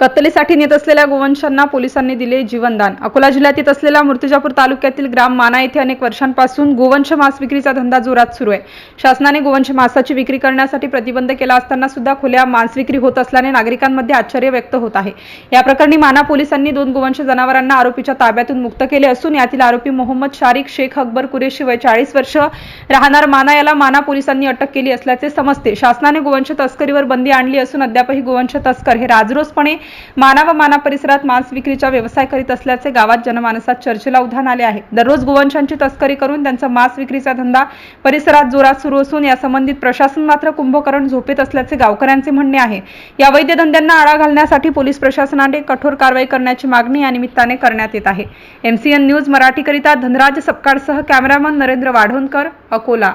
कत्तलीसाठी नेत असलेल्या गोवंशांना पोलिसांनी दिले जीवनदान. अकोला जिल्ह्यात येत असलेल्या मूर्तिजापूर तालुक्यातील ग्राम माना येथे अनेक वर्षांपासून गोवंश मांस विक्रीचा धंदा जोरात सुरू आहे. शासनाने गोवंश मांसाची विक्री करण्यासाठी प्रतिबंध केला असताना सुद्धा खुल्या मांस विक्री होत असल्याने नागरिकांमध्ये आश्चर्य व्यक्त होत आहे. या प्रकरणी माना पोलिसांनी दोन गोवंश जनावरांना आरोपीच्या ताब्यातून मुक्त केले असून यातील आरोपी मोहम्मद शारिक शेख अकबर कुरेशी वय चाळीस वर्ष राहणार माना. याला माना पोलिसांनी अटक केली असल्याचे समजते. शासनाने गोवंश तस्करीवर बंदी आणली असून अद्यापही गोवंश तस्कर हे राजरोसपणे माना व माना परिसरात मांस विक्रीचा व्यवसाय करीत असल्याचे गावात जनमानसात चर्चेला उधाण आले आहे. दररोज गोवंशांची तस्करी करून त्यांचा मांस विक्रीचा धंदा परिसरात जोरात सुरू असून या संबंधित प्रशासन मात्र कुंभकरण झोपेत असल्याचे गावकऱ्यांचे म्हणणे आहे. या वैद्य धंद्यांना आळा घालण्यासाठी पोलीस प्रशासनाने कठोर कारवाई करण्याची मागणी या निमित्ताने करण्यात येत आहे. एमसीएन न्यूज मराठीकरिता धनराज सपकाळसह कॅमेरामन नरेंद्र वाढवणकर अकोला.